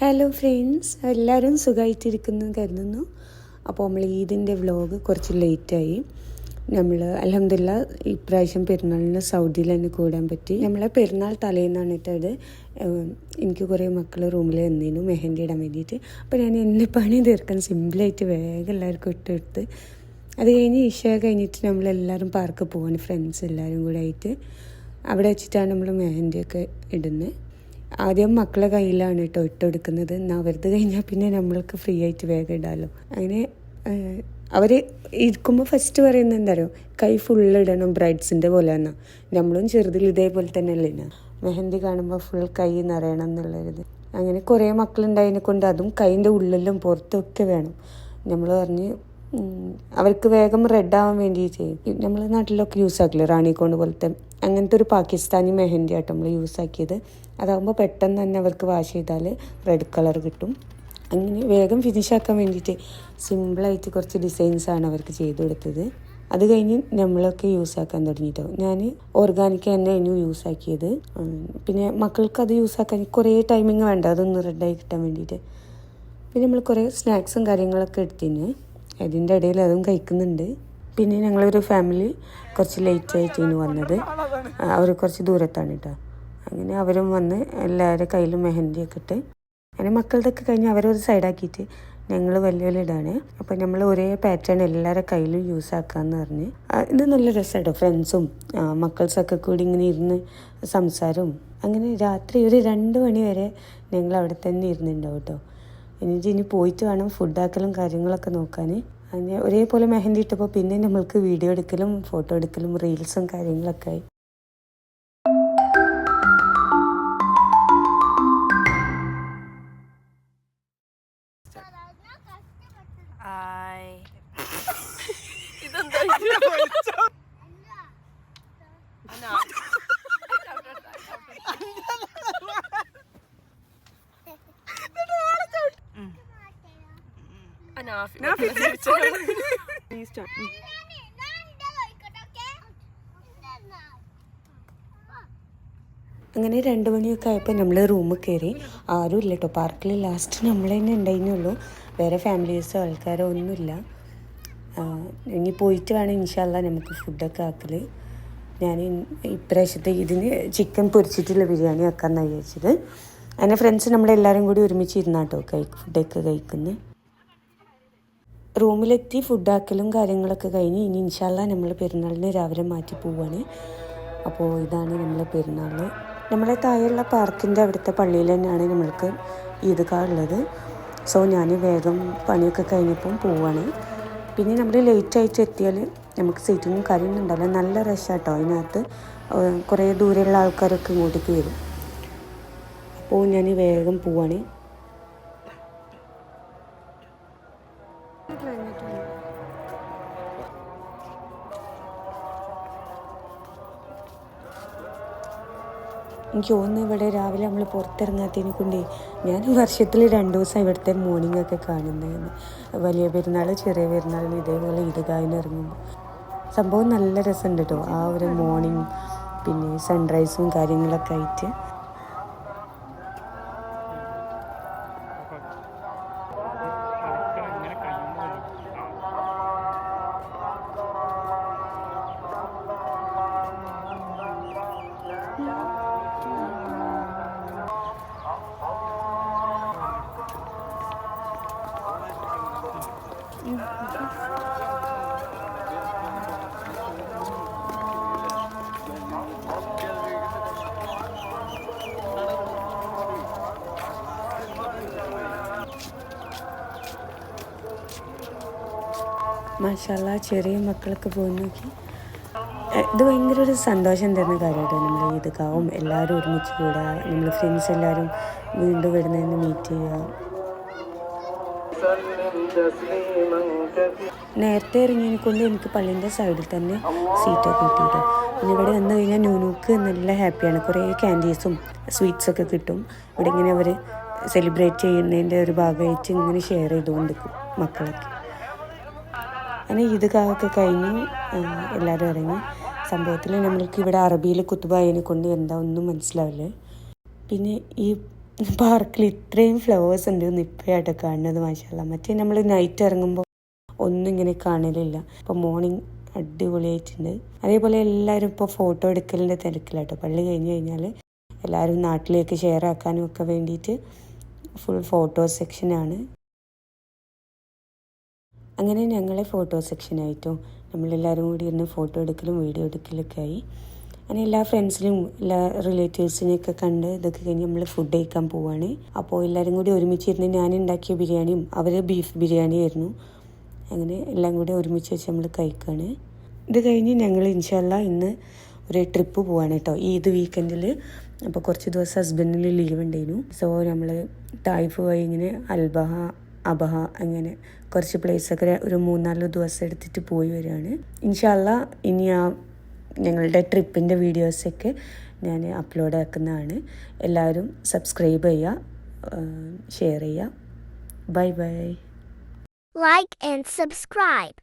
Hello friends എല്ലാവരും സുഖമായിട്ടിരിക്കുന്നു കരുതുന്നു. അപ്പോൾ നമ്മൾ ഈദിന്റെ വ്ലോഗ് കുറച്ച് ലേറ്റായി നമ്മൾ അലഹമില്ല ഇപ്രാവശ്യം പെരുന്നാളിന് സൗദിയിൽ തന്നെ കൂടാൻ പറ്റി. നമ്മളെ പെരുന്നാൾ തലേന്നാണ് ഇട്ടത്. എനിക്ക് കുറേ മക്കൾ റൂമിൽ വന്നിരുന്നു മെഹന്തി ഇടാൻ വേണ്ടിയിട്ട്. അപ്പോൾ ഞാൻ എന്നെ പണി തീർക്കാൻ സിമ്പിളായിട്ട് വേഗം എല്ലാവർക്കും ഇട്ടെടുത്ത് അത് കഴിഞ്ഞ് ഇഷ കഴിഞ്ഞിട്ട് നമ്മളെല്ലാവരും പാർക്ക് പോകാൻ ഫ്രണ്ട്സ് എല്ലാവരും കൂടെ ആയിട്ട്. അവിടെ വെച്ചിട്ടാണ് നമ്മൾ മെഹന്തിയൊക്കെ ഇടുന്നത്. ആദ്യം മക്കളെ കയ്യിലാണ് കേട്ടോ ഇട്ടെടുക്കുന്നത് എന്നാൽ അവരത് കഴിഞ്ഞാൽ പിന്നെ നമ്മൾക്ക് ഫ്രീ ആയിട്ട് വേഗം ഇടാമല്ലോ അങ്ങനെ അവർ ഇരിക്കുമ്പോൾ ഫസ്റ്റ് പറയുന്നത് എന്താ കൈ ഫുള്ള് ഇടണം ബ്രൈഡ്സിന്റെ പോലെ തന്നെ നമ്മളും ചെറുതിൽ ഇതേപോലെ തന്നെ അല്ലേ മെഹന്തി കാണുമ്പോൾ ഫുൾ കൈ നിറയണം എന്നുള്ളൊരിത്. അങ്ങനെ കുറേ മക്കളുണ്ടായതിനെ കൊണ്ട് അതും കൈന്റെ ഉള്ളിലും പുറത്തൊക്കെ വേണം. നമ്മൾ പറഞ്ഞ് അവർക്ക് വേഗം റെഡ് ആവാൻ വേണ്ടിയിട്ട് നമ്മൾ നാട്ടിലൊക്കെ യൂസ് ആക്കില്ലേ റാണിക്കോണ്ട് പോലത്തെ അങ്ങനത്തെ ഒരു പാകിസ്ഥാനി മെഹന്തി ആട്ടോ നമ്മൾ യൂസ് ആക്കിയത്. അതാകുമ്പോൾ പെട്ടെന്ന് തന്നെ അവർക്ക് വാഷ് ചെയ്താൽ റെഡ് കളർ കിട്ടും. അങ്ങനെ വേഗം ഫിനിഷ് ആക്കാൻ വേണ്ടിയിട്ട് സിമ്പിളായിട്ട് കുറച്ച് ഡിസൈൻസ് ആണ് അവർക്ക് ചെയ്തു കൊടുത്തത്. അത് കഴിഞ്ഞ് നമ്മളൊക്കെ യൂസ് ആക്കാൻ തുടങ്ങിയിട്ടോ ഞാൻ ഓർഗാനിക് തന്നെ ഇനി യൂസ് ആക്കിയത്. പിന്നെ മക്കൾക്ക് അത് യൂസ് ആക്കാൻ കുറേ ടൈമിങ് വേണ്ട. അതൊന്ന് റെഡായി കിട്ടാൻ വേണ്ടിയിട്ട്. പിന്നെ നമ്മൾ കുറേ സ്നാക്സും കാര്യങ്ങളൊക്കെ എടുത്തിന്. അതിന്റെ ഇടയിൽ അതും കഴിക്കുന്നുണ്ട്. പിന്നെ ഞങ്ങളൊരു ഫാമിലി കുറച്ച് ലേറ്റ് ആയിട്ടാണ് വന്നത്. അവർ കുറച്ച് ദൂരത്താണ് കേട്ടോ അങ്ങനെ അവരും വന്ന് എല്ലാവരുടെ കയ്യിലും മെഹന്തിയൊക്കെ ഇട്ട് അങ്ങനെ മക്കളുടെയൊക്കെ കഴിഞ്ഞ് അവരൊരു സൈഡാക്കിയിട്ട് ഞങ്ങൾ ഇടാണ്. അപ്പോൾ നമ്മൾ ഒരേ പാറ്റേൺ എല്ലാവരുടെ കയ്യിലും യൂസ് ആക്കാമെന്ന് പറഞ്ഞ്. ഇത് നല്ല രസമാണ് ഫ്രണ്ട്സും മക്കൾസൊക്കെ കൂടി ഇങ്ങനെ ഇരുന്ന് സംസാരവും. അങ്ങനെ രാത്രി ഒരു രണ്ട് മണി വരെ ഞങ്ങൾ അവിടെ തന്നെ ഇരുന്നുണ്ടാവും കേട്ടോ എനിക്ക് ഇനി പോയിട്ട് വേണം ഫുഡാക്കലും കാര്യങ്ങളൊക്കെ നോക്കാൻ അങ്ങനെ ഒരേപോലെ മെഹന്തി ഇട്ടപ്പോൾ പിന്നെ നമ്മൾക്ക് വീഡിയോ എടുക്കലും ഫോട്ടോ എടുക്കലും റീൽസും കാര്യങ്ങളൊക്കെ ആയി. ഹായ്. അങ്ങനെ രണ്ട് മണിയൊക്കെ ആയപ്പോൾ നമ്മൾ റൂമിൽ കയറി ആരും ഇല്ല കേട്ടോ പാർക്കിൽ ലാസ്റ്റ് നമ്മൾ തന്നെ ഉണ്ടായിരുന്നുള്ളൂ വേറെ ഫാമിലീസോ ആൾക്കാരോ ഒന്നുമില്ല ഇനി പോയിട്ട് വേണം ഇൻഷാല്ല നമുക്ക് ഫുഡൊക്കെ ആക്കൽ ഞാൻ ഇപ്രാവശ്യത്തെ ഇതിന് ചിക്കൻ പൊരിച്ചിട്ടുള്ള ബിരിയാണി ആക്കാമെന്നാണ് വിചാരിച്ചത്. അങ്ങനെ ഫ്രണ്ട്സ് നമ്മളെല്ലാവരും കൂടി ഒരുമിച്ച് ഇരുന്നാട്ടോ കഴി ഫുഡൊക്കെ കഴിക്കുന്നത് റൂമിലെത്തി ഫുഡാക്കലും കാര്യങ്ങളൊക്കെ കഴിഞ്ഞ് ഇനി ഇൻഷാല്ല നമ്മൾ പെരുന്നാളിന് രാവിലെ മാറ്റി പോവാണ്. അപ്പോൾ ഇതാണ് നമ്മളെ പെരുന്നാൾ നമ്മളെ താഴെയുള്ള പാർക്കിന്റെ അവിടുത്തെ പള്ളിയിൽ തന്നെയാണ് നമ്മൾക്ക് ഈദ്ഗാഹ് ഉള്ളത്. സോ ഞാൻ വേഗം പണിയൊക്കെ കഴിഞ്ഞപ്പം പോവാണ്. പിന്നെ നമ്മൾ ലേറ്റ് ആയിട്ട് എത്തിയാൽ നമുക്ക് സീറ്റിങ്ങും കാര്യമൊന്നും ഉണ്ടാവില്ല. നല്ല റഷാട്ടോ അതിനകത്ത്. കുറേ ദൂരെയുള്ള ആൾക്കാരൊക്കെ ഇങ്ങോട്ടേക്ക് വരും. അപ്പോൾ ഞാൻ വേഗം പോവാണ്. എനിക്ക് തോന്നുന്നു ഇവിടെ രാവിലെ നമ്മൾ പുറത്തിറങ്ങാത്തതിനെ കൊണ്ട് ഞാൻ വർഷത്തിൽ രണ്ട് ദിവസം ഇവിടുത്തെ മോർണിംഗ് ഒക്കെ കാണുന്നതാണ് വലിയ പെരുന്നാൾ ചെറിയ പെരുന്നാളിന് ഇതേപോലെ ഈദ്ഗാഹിന് ഇറങ്ങുമ്പോൾ സംഭവം നല്ല രസമുണ്ട് കേട്ടോ ആ ഒരു മോർണിംഗ് പിന്നെ സൺറൈസും കാര്യങ്ങളൊക്കെ ആയിട്ട്. മാഷാല്ല ചെറിയ മക്കളൊക്കെ പോയി നോക്കി. ഇത് ഭയങ്കര ഒരു സന്തോഷം തരുന്ന കാര്യമായിട്ട് നമ്മൾ ഈദ്ഗാവും എല്ലാവരും ഒരുമിച്ച് കൂടുക നമ്മൾ ഫ്രണ്ട്സ് എല്ലാവരും വീണ്ടും വരുന്നതിന് മീറ്റ് ചെയ്യുക. നേരത്തെ ഇറങ്ങിയതിനെക്കൊണ്ട് എനിക്ക് പള്ളിന്റെ സൈഡിൽ തന്നെ സീറ്റൊക്കെ കിട്ടിയിട്ടോ പിന്നെ ഇവിടെ വന്നു കഴിഞ്ഞാൽ ന്യൂനൂക്ക് നല്ല ഹാപ്പിയാണ് കുറേ ക്യാൻഡീസും സ്വീറ്റ്സൊക്കെ കിട്ടും. ഇവിടെ ഇങ്ങനെ അവർ സെലിബ്രേറ്റ് ചെയ്യുന്നതിന്റെ ഒരു ഭാഗമായിട്ട് ഇങ്ങനെ ഷെയർ ചെയ്തുകൊണ്ട് മക്കളൊക്കെ. അങ്ങനെ ഈദ്ഗാഹൊക്കെ കഴിഞ്ഞ് എല്ലാവരും ഇറങ്ങി. സംഭവത്തിൽ നമ്മൾക്ക് ഇവിടെ അറബിയിൽ കുത്തുബായതിനെ കൊണ്ട് എന്താ ഒന്നും മനസ്സിലാവില്ല. പിന്നെ ഈ പാർക്കിൽ ഇത്രയും ഫ്ലവേഴ്സ് ഉണ്ട് എന്ന് ഇപ്പോഴായിട്ട് കാണുന്നത് മാഷല്ല മറ്റേ നമ്മൾ നൈറ്റ് ഇറങ്ങുമ്പോൾ ഒന്നും ഇങ്ങനെ കാണലില്ല. ഇപ്പോൾ മോർണിംഗ് അടിപൊളിയായിട്ടുണ്ട്. അതേപോലെ എല്ലാവരും ഇപ്പോൾ ഫോട്ടോ എടുക്കലിന്റെ തിരക്കിലാട്ടോ പള്ളി കഴിഞ്ഞ് കഴിഞ്ഞാൽ എല്ലാവരും നാട്ടിലേക്ക് ഷെയർ ആക്കാനും ഒക്കെ വേണ്ടിയിട്ട് ഫുൾ ഫോട്ടോ സെക്ഷനാണ് അങ്ങനെ ഞങ്ങളെ ഫോട്ടോ സെക്ഷനായിട്ടോ നമ്മളെല്ലാവരും കൂടി ഇരുന്ന് ഫോട്ടോ എടുക്കലും വീഡിയോ എടുക്കലൊക്കെ ആയി. അങ്ങനെ എല്ലാ ഫ്രണ്ട്സിനും എല്ലാ റിലേറ്റീവ്സിനെയൊക്കെ കണ്ട് ഇതൊക്കെ കഴിഞ്ഞ് നമ്മൾ ഫുഡ് കഴിക്കാൻ പോവാണ്. അപ്പോൾ എല്ലാവരും കൂടി ഒരുമിച്ചിരുന്ന് ഞാൻ ഉണ്ടാക്കിയ ബിരിയാണിയും അവർ ബീഫ് ബിരിയാണി ആയിരുന്നു അങ്ങനെ എല്ലാം കൂടി ഒരുമിച്ച് വെച്ച് നമ്മൾ കഴിക്കുകയാണ് ഇത് കഴിഞ്ഞ് ഞങ്ങൾ ഇൻഷല്ല ഇന്ന് ഒരു ട്രിപ്പ് പോവാണ് കേട്ടോ ഈദ് വീക്കെൻഡിൽ അപ്പോൾ കുറച്ച് ദിവസം ഹസ്ബൻഡിന് ലീവ് ഉണ്ടായിരുന്നു സോ നമ്മൾ തായ്ഫ് പോയി ഇങ്ങനെ അൽബഹ അബഹ അങ്ങനെ കുറച്ച് പ്ലേസൊക്കെ ഒരു മൂന്നാൽ ദിവസം എടുത്തിട്ട് പോയി വരികയാണ് ഇൻഷല്ല ഇനി ആ ഞങ്ങളുടെ ട്രിപ്പിന്റെ വീഡിയോസൊക്കെ ഞാൻ അപ്ലോഡ് ആക്കുന്നതാണ്. എല്ലാവരും സബ്സ്ക്രൈബ് ചെയ്യുക ഷെയർ ചെയ്യുക. Bye bye like and subscribe.